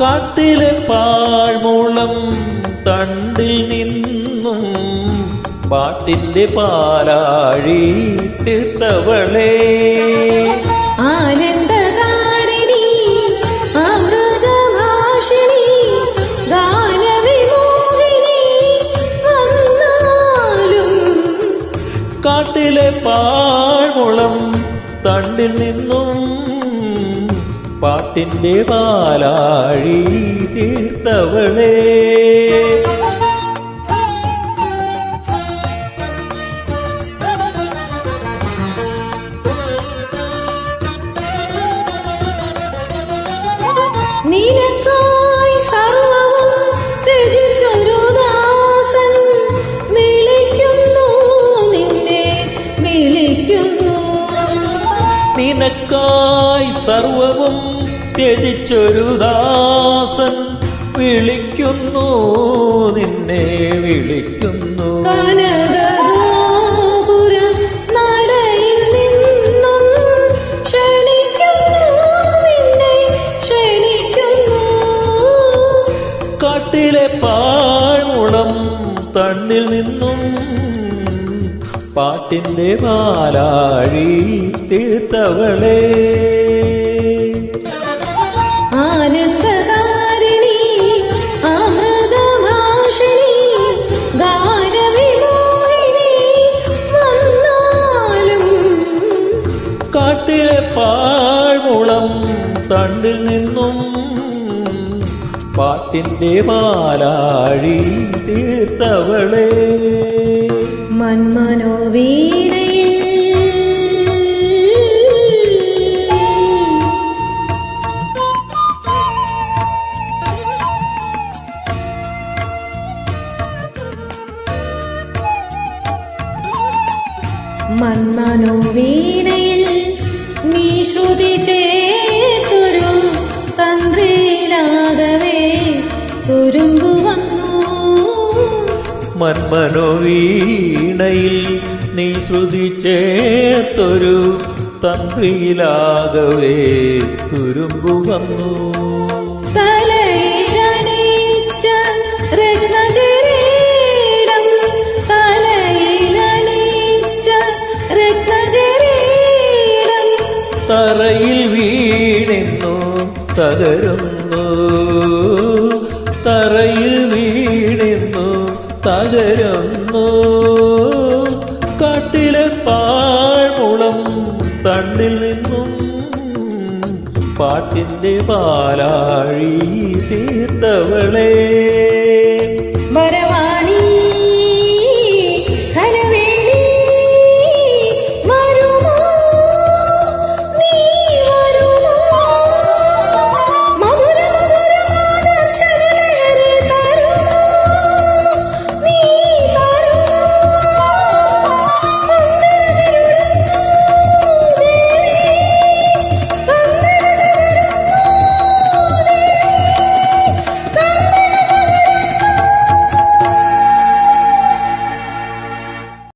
കാട്ടിലെ പാഴ്മൂളം തണ്ടിൽ നിന്നും പാട്ടിന്റെ പാലാഴി തീർത്തവളേ. കാട്ടിലെ പാഴ്മുളം തണ്ടിൽ നിന്നും പാട്ടിന്റെ പാലാഴി തീർത്തവളേ. നിനക്കായി സർവവും ത്യജിച്ചൊരു ദാസൻ വിളിക്കുന്നു നിന്നെ വിളിക്കുന്നു. നിനക്കായി സർവവും ത്യജിച്ചൊരു ദാസൻ വിളിക്കുന്നു നിന്നെ വിളിക്കുന്നു. കാട്ടിലെ പാഴ്മുളം തണ്ണിൽ നിന്നും പാട്ടിന്റെ പാലാഴി തീർത്തവളേ. തണ്ടിൽ നിന്നും പാട്ടിന്റെ പാലാഴി തീർത്തവളെ. മന്മനോവീണയിൽ മന്മനോവീണയിൽ നീ ശ്രുതി ചേർത്തൊരു മന്മനോവീണയിൽ നീ ശ്രുതി ചേർത്തൊരു തന്ത്രിയിലാകവേ. തുരുമ്പു വന്നു. തലയിലണിച്ച രത്നകിരീടം തലയിലണിച്ച രത്നകിരീടം. തറയിൽ വീണെന്നു തകരുന്നു. തറയിൽ വീണെന്നു തകരുന്നു. കാട്ടിലെ പാഴ്മുളം തണ്ടിൽ നിന്നും പാട്ടിന്റെ പാലാഴി തീർത്തവളേ.